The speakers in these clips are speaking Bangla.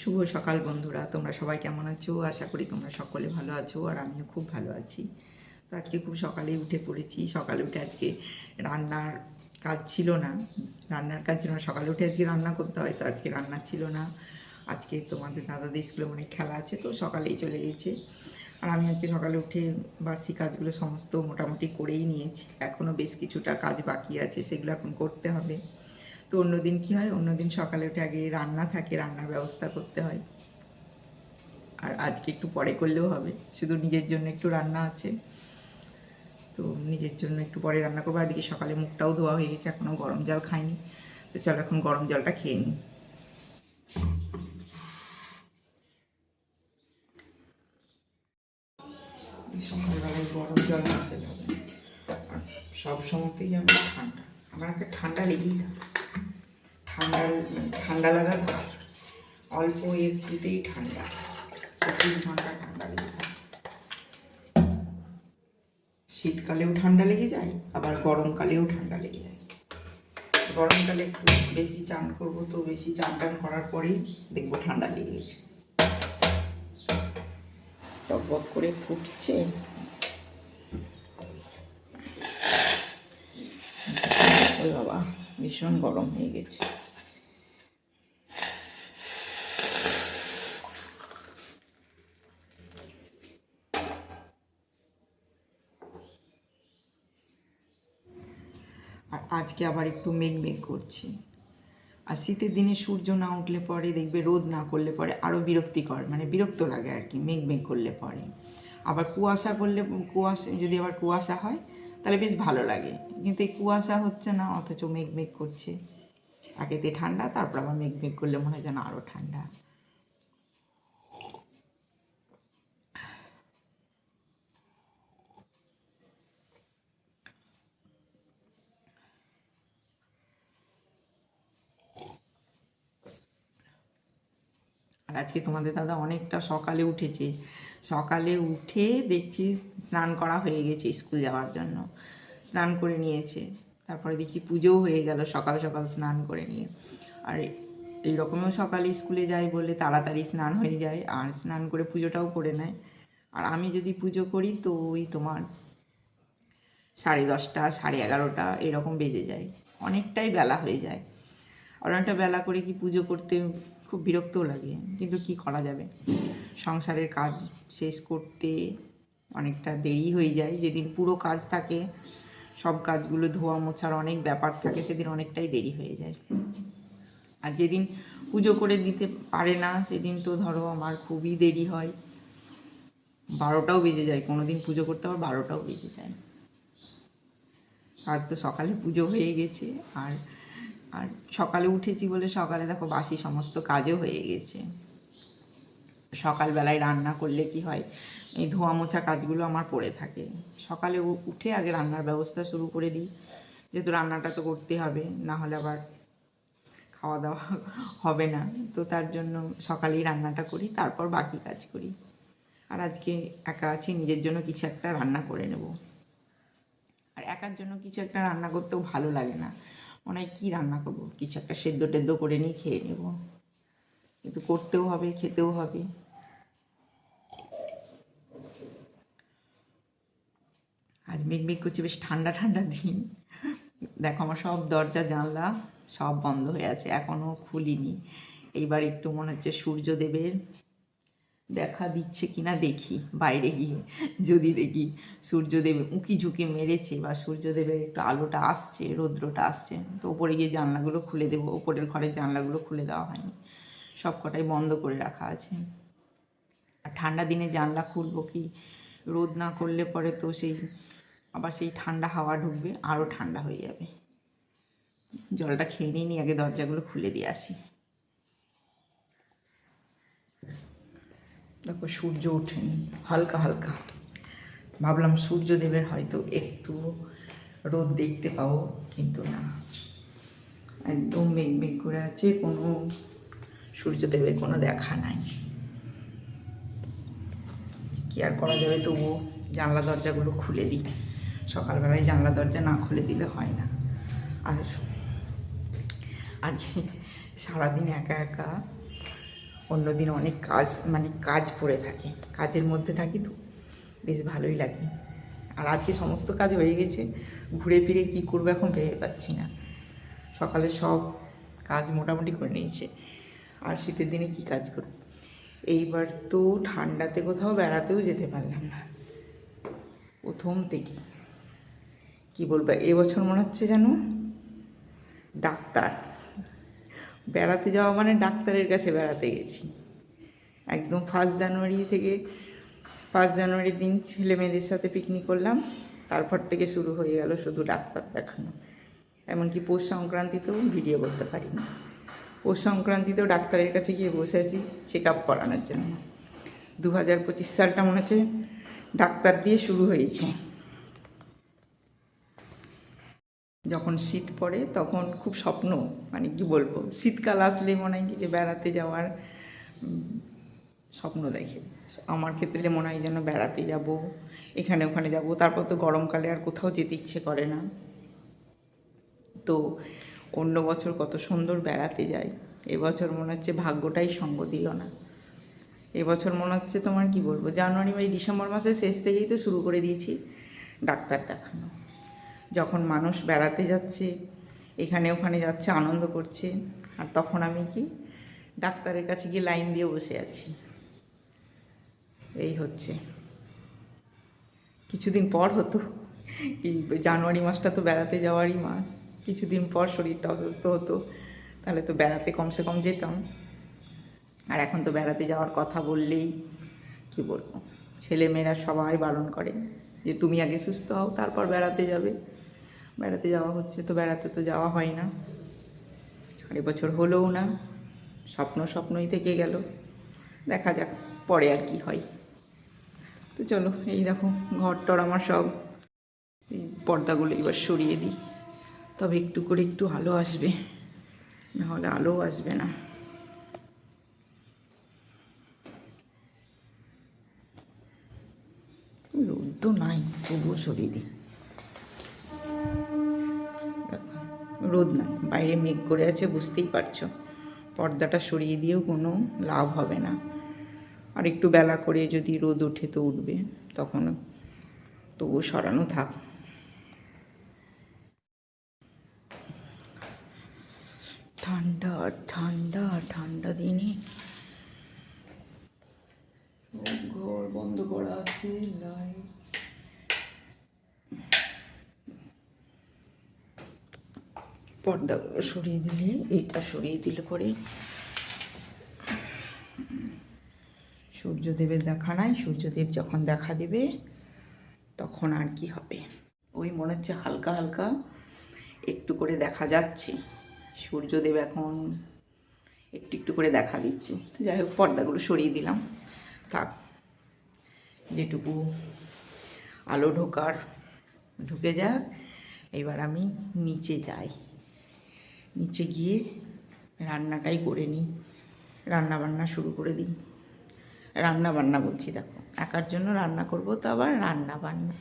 শুভ সকাল বন্ধুরা, তোমরা সবাই কেমন আছো? আশা করি তোমরা সকলে ভালো আছো আর আমিও খুব ভালো আছি। তো আজকে খুব সকালেই উঠে পড়েছি। সকালে উঠে আজকে রান্নার কাজ ছিল না। রান্নার কাজ ছিল না। সকালে উঠে আজকে রান্না করতে হয়, তো আজকে রান্না ছিল না। আজকে তোমাদের দাদাদের স্কুলে অনেক খেলা আছে, তো সকালেই চলে গেছে। আর আমি আজকে সকালে উঠে বাসি কাজগুলো সমস্ত মোটামুটি করেই নিয়েছি। এখনও বেশ কিছুটা কাজ বাকি আছে, সেগুলো এখন করতে হবে। তো অন্যদিন কি হয়? অন্যদিন সকালে উঠে আগে রান্না থাকে, রান্নার ব্যবস্থা করতে হয়। আর আজকে একটু পরে করলেও হবে। শুধু নিজের জন্য একটু রান্না আছে। তো নিজের জন্য একটু পরে রান্না করব। আর সকালে মুখটাও ধোয়া হয়ে গেছে, এখনও গরম জল খাইনি। তো চলো এখন গরম জলটা খেয়ে নিই। সকালবেলায় গরম জল সব সময়তেই ঠান্ডা। আমার একটা ঠান্ডা লেগেই থাকে। ঠান্ডা ঠান্ডা লাগার কারণ অল্প একটুতেই ঠান্ডা। চব্বিশ ঘণ্টা ঠান্ডা লেগে যায়। শীতকালেও ঠান্ডা লেগে যায়, আবার গরমকালেও ঠান্ডা লেগে যায়। গরমকালে একটু বেশি চান করব তো বেশি চান টান করার পরেই দেখব ঠান্ডা লেগে গেছে। টকবক করে ফুটছে। বাবা, ভীষণ গরম হয়ে গেছে আর আজকে আবার একটু মেঘ মেঘ করছে। আর শীতের দিনে সূর্য না উঠলে পরে দেখবে রোদ না করলে পরে আরও বিরক্তিকর মানে বিরক্ত লাগে আর কি, মেঘ মেঘ করলে পরে। আবার কুয়াশা করলে, কুয়াশা, যদি আবার কুয়াশা হয়, তাহলে বেশ ভালো লাগে। কিন্তু এই কুয়াশা হচ্ছে না, অথচ মেঘ মেঘ করছে। একেতে ঠান্ডা, তারপর আবার মেঘ মেঘ করলে মনে হয় যেন আরও ঠান্ডা। আর আজকে তোমাদের দাদা অনেকটা সকালে উঠেছে। সকালে উঠে দেখছি স্নান করা হয়ে গেছে স্কুল যাওয়ার জন্য। স্নান করে নিয়েছে। তারপরে দেখছি পুজোও হয়ে গেল সকাল সকাল স্নান করে নিয়ে। আর এই রকমও সকালে স্কুলে যাই বলে তাড়াতাড়ি স্নান হয়ে যায়, আর স্নান করে পুজোটাও করে নেয়। আর আমি যদি পুজো করি তো ওই তোমার সাড়ে দশটা, সাড়ে এগারোটা এরকম বেজে যায়। অনেকটাই বেলা হয়ে যায়। অনেকটা বেলা করে কি পুজো করতে খুব বিরক্তও লাগে, কিন্তু কি করা যাবে? সংসারের কাজ শেষ করতে অনেকটা দেরি হয়ে যায়। যেদিন পুরো কাজ থাকে, সব কাজগুলো ধোয়া মোছার অনেক ব্যাপার থাকে, সেদিন অনেকটাই দেরি হয়ে যায়। আর যেদিন পুজো করে দিতে পারে না, সেদিন তো ধরো আমার খুবই দেরি হয়। বারোটাও বেজে যায় কোনো দিন পুজো করতে আবার বারোটাও বেজে যায়। আর তো সকালে পুজো হয়ে গেছে, আর আর সকালে উঠেছি বলে সকালে দেখো বাসি সমস্ত কাজও হয়ে গেছে। সকালবেলায় রান্না করলে কি হয়, এই ধোয়া মোছা কাজগুলো আমার পড়ে থাকে। সকালে উঠে আগে রান্নার ব্যবস্থা শুরু করে দিই, যেহেতু রান্নাটা তো করতে হবে, না হলে আবার খাওয়া দাওয়া হবে না। তো তার জন্য সকালেই রান্নাটা করি, তারপর বাকি কাজ করি। আর আজকে একা আছি, নিজের জন্য কিছু একটা রান্না করে নেব। আর একার জন্য কিছু একটা রান্না করতেও ভালো লাগে না। মনে হয় কী রান্না করব? কিছু একটা সেদ্ধ টেদ্ধ করে নিয়ে খেয়ে নেব। কিন্তু করতেও হবে, খেতেও হবে। আজ মেঘ মেঘ করছে, বেশ ঠান্ডা ঠান্ডা দিন। দেখো আমার সব দরজা, জানলা সব বন্ধ হয়ে আছে এখনও খুলিনি। এইবার একটু মনে হচ্ছে সূর্যদেবের দেখা দিচ্ছে কিনা দেখি, বাইরে গিয়ে। যদি দেখি সূর্যদেব উঁকি ঝুঁকি মেরেছে বা সূর্যদেবের একটু আলোটা আসছে, রৌদ্রটা আসছে, তো ওপরে গিয়ে জানলাগুলো খুলে দেবো, ওপরের ঘরের জানলাগুলো খুলে দেওয়া হয়নি। সব কটাই বন্ধ করে রাখা আছে। আর ঠান্ডা দিনে জানলা খুলবো কি? রোদ না করলে পরে তো সেই, আবার সেই ঠান্ডা হাওয়া ঢুকবে আরও ঠান্ডা হয়ে যাবে। জলটা খেয়ে নিয়ে আগে দরজাগুলো খুলে দিয়ে আসি। দেখো সূর্য ওঠেনি, হালকা হালকা। ভাবলাম সূর্যদেবের হয়তো একটু রোদ দেখতে পাবো, কিন্তু না। একদম মেঘ মেঘ করে আছে, কোনো সূর্যদেবের কোনো দেখা নাই। কি আর করা যাবে তবুও জানলা দরজাগুলো খুলে দিই। সকালবেলায় জানলা দরজা না খুলে দিলে হয় না। আর আজকে সারাদিন একা একা অন্যদিন অনেক কাজ মানে কাজ পড়ে থাকে। কাজের মধ্যে থাকি তো, বেশ ভালোই লাগে। আর আজকে সমস্ত কাজ হয়ে গেছে, ঘুরে ফিরে কী করব এখন ভেবে পাচ্ছি না। সকালে সব কাজ মোটামুটি করে নিয়েছে। আর শীতের দিনে কি কাজ করব? এইবার তো ঠান্ডাতে কোথাও বেড়াতেও যেতে পারলাম না। প্রথম থেকে। কি বলব এবছর মনে হচ্ছে যেন ডাক্তার। বেড়াতে যাওয়া মানে ডাক্তারের কাছে বেড়াতে গেছি। একদম ফার্স্ট জানুয়ারি থেকে ফার্স্ট জানুয়ারির দিন ছেলে মেয়েদের সাথে পিকনিক করলাম। তারপর থেকে শুরু হয়ে গেল শুধু ডাক্তার দেখানো। এমনকি পৌষ সংক্রান্তিতেও ভিডিও করতে পারি না পৌষ সংক্রান্তিতেও ডাক্তারের কাছে গিয়ে বসে আছি চেক আপ করানোর জন্য। দু হাজার পঁচিশ সালটা মনে হচ্ছে ডাক্তার দিয়ে শুরু হয়েছে। যখন শীত পড়ে তখন খুব স্বপ্ন মানে কি বলব, শীতকাল আসলে মনে হয় যে বেড়াতে যাওয়ার স্বপ্ন দেখে। আমার ক্ষেত্রে মনে হয় যেন বেড়াতে যাব, এখানে ওখানে যাব, তারপর তো গরমকালে আর কোথাও যেতে ইচ্ছে করে না। তো অন্য বছর কত সুন্দর বেড়াতে যাই, এবছর মনে হচ্ছে ভাগ্যটাই সঙ্গ দিল না। এবছর মনে হচ্ছে তোমার কি বলব, জানুয়ারি বা ডিসেম্বর মাসের শেষ থেকেই তো শুরু করে দিয়েছি ডাক্তার দেখানো। যখন মানুষ বেড়াতে যাচ্ছে, এখানে ওখানে যাচ্ছে, আনন্দ করছে, আর তখন আমি কি ডাক্তারের কাছে গিয়ে লাইন দিয়ে বসে আছি। এই হচ্ছে। কিছুদিন পর হতো এই জানুয়ারি মাসটা তো বেড়াতে যাওয়ারই মাস। কিছুদিন পর শরীরটা অসুস্থ হতো, তাহলে তো বেড়াতে কমসে কম যেতাম। আর এখন তো বেড়াতে যাওয়ার কথা বললেই কি বলব? ছেলেমেয়েরা সবাই বারণ করে যে, তুমি আগে সুস্থ হও, তারপর বেড়াতে যাবে। বেড়াতে যাওয়া হচ্ছে, তো বেড়াতে তো যাওয়া হয় না। আর এবছর হলোও না, স্বপ্ন স্বপ্নই থেকে গেল। দেখা যাক পরে আর কি হয়। তো চলো, এই দেখো ঘরটর আমার সব। এই পর্দাগুলো এবার সরিয়ে দিই। তবে একটু করে একটু আলো আসবে, নাহলে আলো আসবে না। রোদ তো নাই, তবুও সরিয়ে দিই। রোদ নাই। বাইরে মেঘ করে আছে, বুঝতেই পারছ। পর্দাটা সরিয়ে দিয়েও কোনো লাভ হবে না। আর একটু বেলা করে যদি রোদ ওঠে তো উঠবে, তখন তবুও সরানো থাক। ঠান্ডা ঠান্ডা ঠান্ডা দিনে। ঘর বন্ধ করা আছে, লাইট। পর্দাগুলো সরিয়ে দিলে এটা সরিয়ে দিলে পরে সূর্যদেবের দেখা নাই, সূর্যদেব যখন দেখা দেবে, তখন আর কি হবে? ওই মনে হচ্ছে হালকা হালকা একটু করে দেখা যাচ্ছে। সূর্যদেব এখন একটু একটু করে দেখা দিচ্ছে। তো যাই হোক, পর্দাগুলো সরিয়ে দিলাম। থাক, যেটুকু আলো ঢোকার, ঢুকে যাক। এবার আমি নিচে যাই। নিচে গিয়ে রান্নাটাই করে নিই। রান্না বান্না শুরু করে দিই। রান্না বান্না বলছি, দেখো, একার জন্য রান্না করব তো আবার রান্না বান্না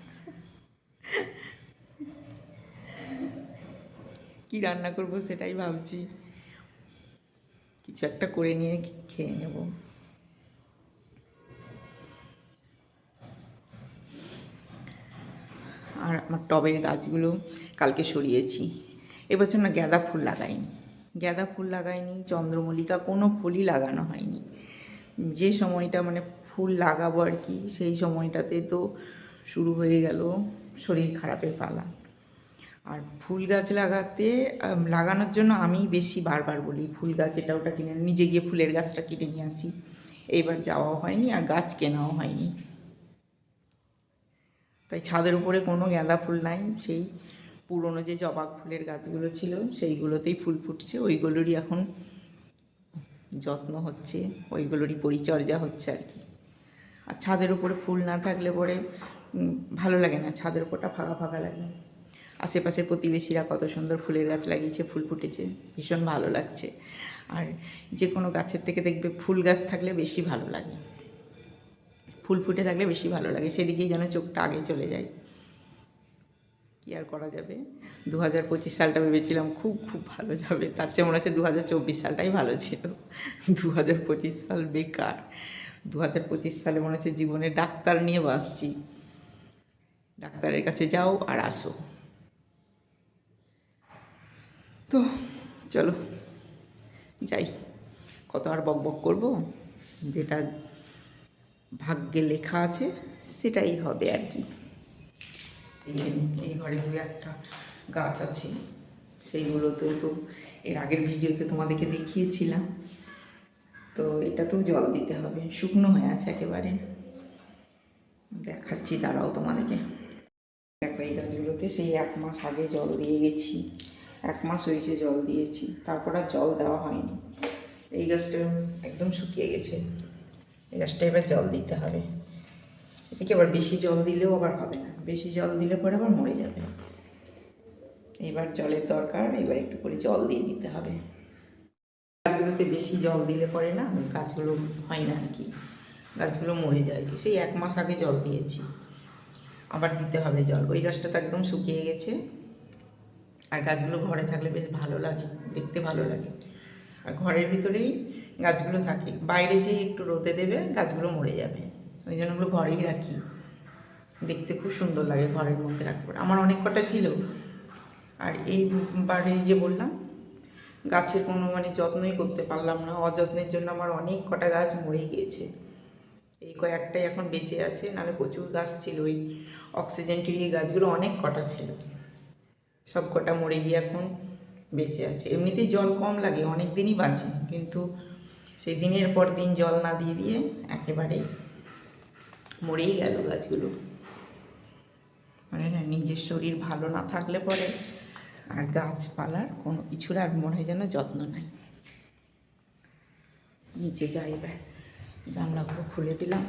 কি রান্না করব সেটাই ভাবছি। কিছু একটা করে নিয়ে খেয়ে নেব। আর আমার টবের গাছগুলো কালকে সরিয়েছি। এবছর না গাঁদা ফুল লাগাইনি। গাঁদা ফুল লাগাইনি, চন্দ্রমল্লিকা কোনো ফুলই লাগানো হয়নি। যে সময়টা মানে ফুল লাগাবো আর কি, সেই সময়টাতে তো শুরু হয়ে গেল শরীর খারাপের পালা। আর ফুল গাছ লাগাতে লাগানোর জন্য আমি বেশি বারবার বলি, ফুল গাছ এটা ওটা কিনে নিজে গিয়ে ফুলের গাছটা কিনে নিয়ে আসি। এইবার যাওয়াও হয়নি আর গাছ কেনাও হয়নি। তাই ছাদের উপরে কোনো গাঁদা ফুল নাই, সেই পুরনো যে জবা ফুলের গাছগুলো ছিল, সেইগুলোতেই ফুল ফুটছে। ওইগুলোরই এখন যত্ন হচ্ছে, ওইগুলোরই পরিচর্যা হচ্ছে আর কি। আর ছাদের উপরে ফুল না থাকলে পরে ভালো লাগে না, ছাদের উপরটা ফাঁকা ফাঁকা লাগে। আশেপাশের প্রতিবেশীরা কত সুন্দর ফুলের গাছ লাগিয়েছে, ফুল ফুটেছে, ভীষণ ভালো লাগছে। আর যে কোনো গাছের থেকে দেখবে ফুল গাছ থাকলে বেশি ভালো লাগে। ফুল ফুটে থাকলে বেশি ভালো লাগে, সেদিকেই যেন চোখটা আগে চলে যায়। কি আর করা যাবে? দু হাজার পঁচিশ সালটা ভেবেছিলাম খুব খুব ভালো যাবে। তার চেয়ে মনে হচ্ছে দু হাজার চব্বিশ সালটাই ভালো ছিল। দু হাজার পঁচিশ সাল বেকার। দু হাজার পঁচিশ সালে মনে হচ্ছে জীবনে ডাক্তার নিয়ে বাঁচছি। ডাক্তারের কাছে যাও আর আসো। তো চলো, যাই। কত আর বক বক করব? যেটা ভাগ্যে লেখা আছে, সেটাই হবে আর কি। এই- ঘরে দু একটা গাছ আছে। সেইগুলোতেও তো এর আগের ভিডিওতে তোমাদেরকে দেখিয়েছিলাম। তো এটাতেও জল দিতে হবে। শুকনো হয়ে আছে একেবারে। দেখাচ্ছি, দাঁড়াও তোমাদেরকে। দেখো এই গাছগুলোতে সেই এক মাস আগে জল দিয়ে গেছি। এক মাস হয়েছে জল দিয়েছি। তারপর আর জল দেওয়া হয়নি। এই গাছটা একদম শুকিয়ে গেছে। এই গাছটা এবার জল দিতে হবে। এটাকে আবার বেশি জল দিলেও আবার হবে না। বেশি জল দিলে পরে আবার মরে যাবে। এবার জলের দরকার, এবার একটু করে জল দিয়ে দিতে হবে। গাছগুলোতে বেশি জল দিলে পরে না গাছগুলো হয় না আর কি। গাছগুলো মরে যায়। সেই এক মাস আগে জল দিয়েছি। আবার দিতে হবে জল। ওই গাছটা তো একদম শুকিয়ে গেছে। আর গাছগুলো ঘরে থাকলে বেশ ভালো লাগে, দেখতে ভালো লাগে। আর ঘরের ভিতরেই গাছগুলো থাকে। বাইরে যে একটু রোদে দেবে, গাছগুলো মরে যাবে। ওই জন্য ওগুলো ঘরেই রাখি। দেখতে খুব সুন্দর লাগে ঘরের মধ্যে রাখব। আমার অনেক কটা ছিল। আর এই এইবারে যে বললাম, গাছের কোনো মানে যত্নই করতে পারলাম না। অযত্নের জন্য আমার অনেক কটা গাছ মরে গিয়েছে। এই কয়েকটাই এখন বেঁচে আছে, নাহলে প্রচুর গাছ ছিল। ওই অক্সিজেন টিরি গাছগুলো অনেক কটা ছিল। সব কটা মরে গিয়ে এখন বেঁচে আছে। এমনিতেই জল কম লাগে, অনেক দিনই বাঁচে। কিন্তু সেই দিনের পর দিন জল না দিয়ে দিয়ে একেবারেই মরেই গেল গাছগুলো। মানে না, নিজের শরীর ভালো না থাকলে পরে আর গাছপালার কোনো কিছুর আর মনে হয় যেন যত্ন নাই। নিচে যাই এবার, জানলাগুলো খুলে দিলাম।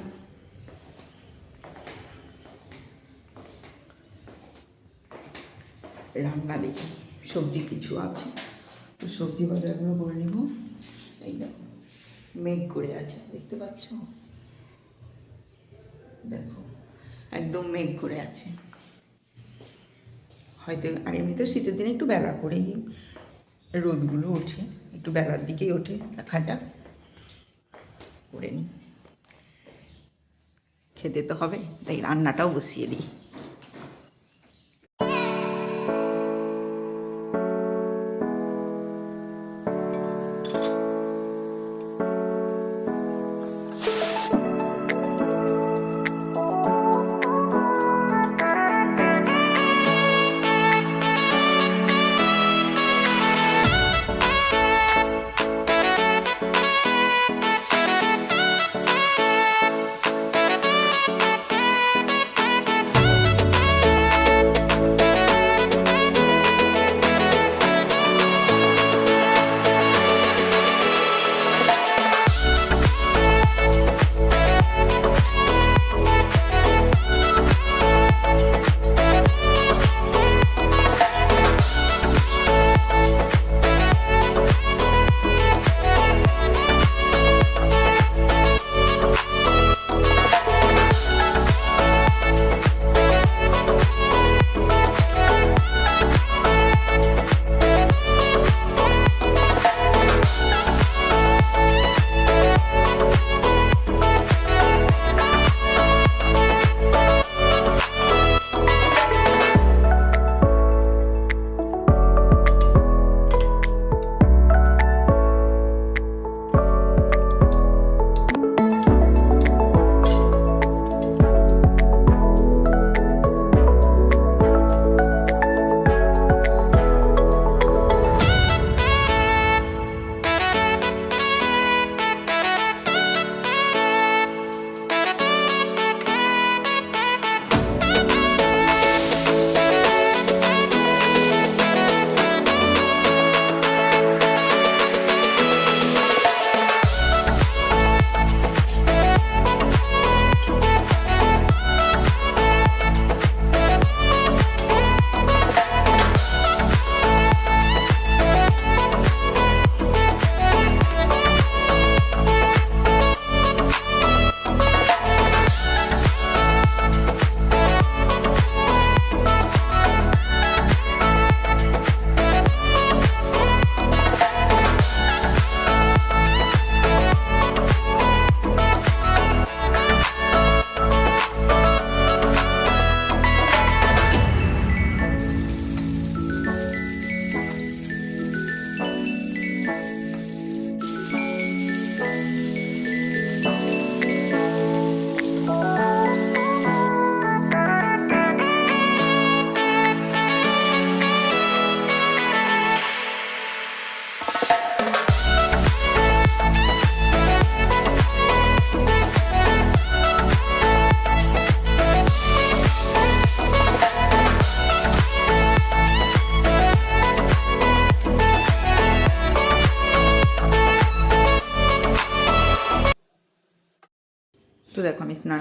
রান্না দেখি, সবজি কিছু আছে। তো সবজি বাজারগুলো করে নেব। এই দেখো, মেঘ করে আছে, দেখতে পাচ্ছ? দেখো, একদম মেঘ করে আছে। হয়তো, আর এমনিতে শীতের দিনে একটু বেলা করেই রোদগুলো ওঠে, একটু বেলার দিকেই ওঠে, দেখা যাক, করে নিই। খেতে তো হবে, তাই রান্নাটাও বসিয়ে দিই।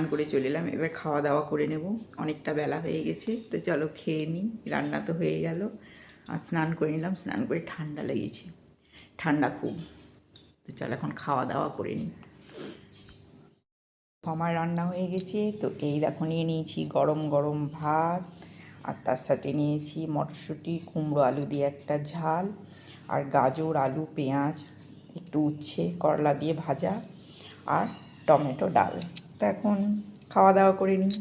করে চলে এলাম। এবার খাওয়া দাওয়া করে নেব। অনেকটা বেলা হয়ে গেছে। তো চলো খেয়ে নিই। রান্না তো হয়ে গেল। আর স্নান করে নিলাম। স্নান করে ঠান্ডা লেগেছে। ঠান্ডা খুব। তো চলো এখন খাওয়া দাওয়া করে নিই। আমার রান্না হয়ে গেছে। তো এই দেখো নিয়ে নিয়েছি গরম গরম ভাত। আর তার সাথে নিয়েছি মটরশুঁটি, কুমড়ো আলু দিয়ে একটা ঝাল। আর গাজর, আলু, পেঁয়াজ, একটু উচ্ছে, করলা দিয়ে ভাজা। আর টমেটো ডাল। তো এখন খাওয়া দাওয়া করে নিই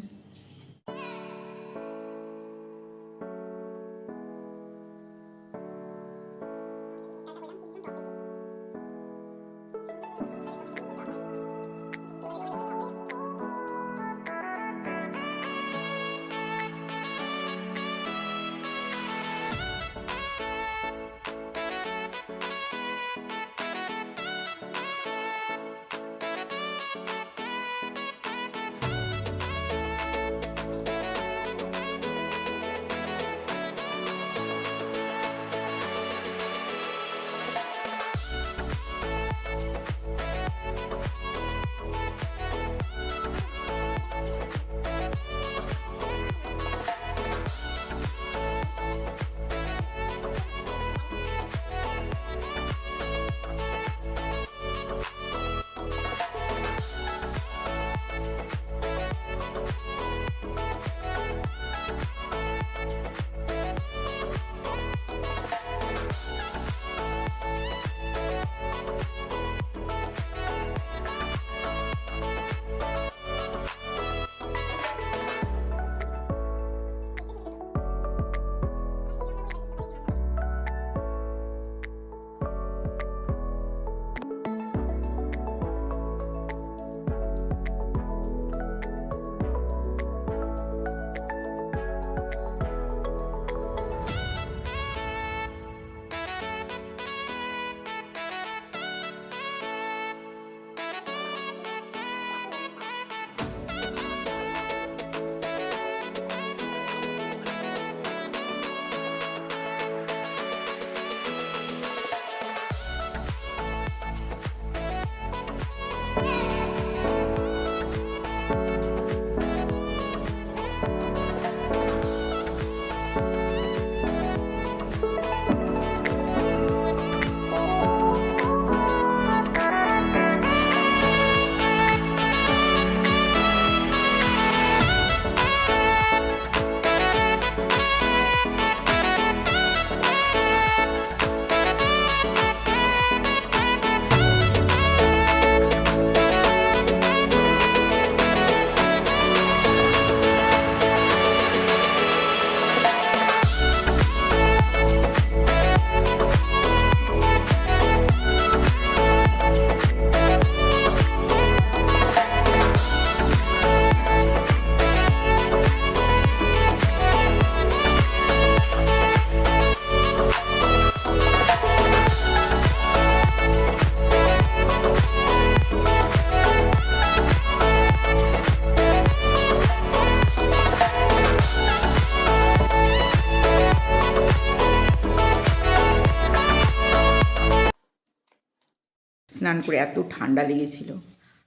এত ঠান্ডা লেগেছিল।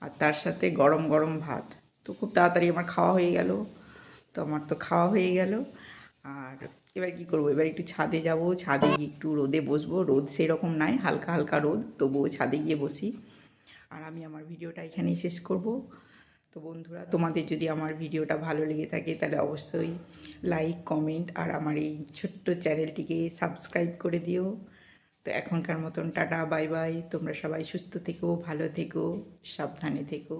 আর তার সাথে গরম গরম ভাত। তো খুব তাড়াতাড়ি আমার খাওয়া হয়ে গেল। তো আমার তো খাওয়া হয়ে গেল। আর এবার কি করব? এবার একটু ছাদে যাব। ছাদে গিয়ে একটু রোদে বসবো। রোদ সেরকম নাই, হালকা হালকা রোদ। তবুও ছাদে গিয়ে বসি। আর আমি আমার ভিডিওটা এখানেই শেষ করব। তো বন্ধুরা, তোমাদের যদি আমার ভিডিওটা ভালো লেগে থাকে, তাহলে অবশ্যই লাইক, কমেন্ট আর আমার এই ছোট্ট চ্যানেলটিকে সাবস্ক্রাইব করে দিও। তো এখনকার মতন টাটা বাই বাই। তোমরা সবাই সুস্থ থেকো ভালো থেকো সাবধানে থেকো।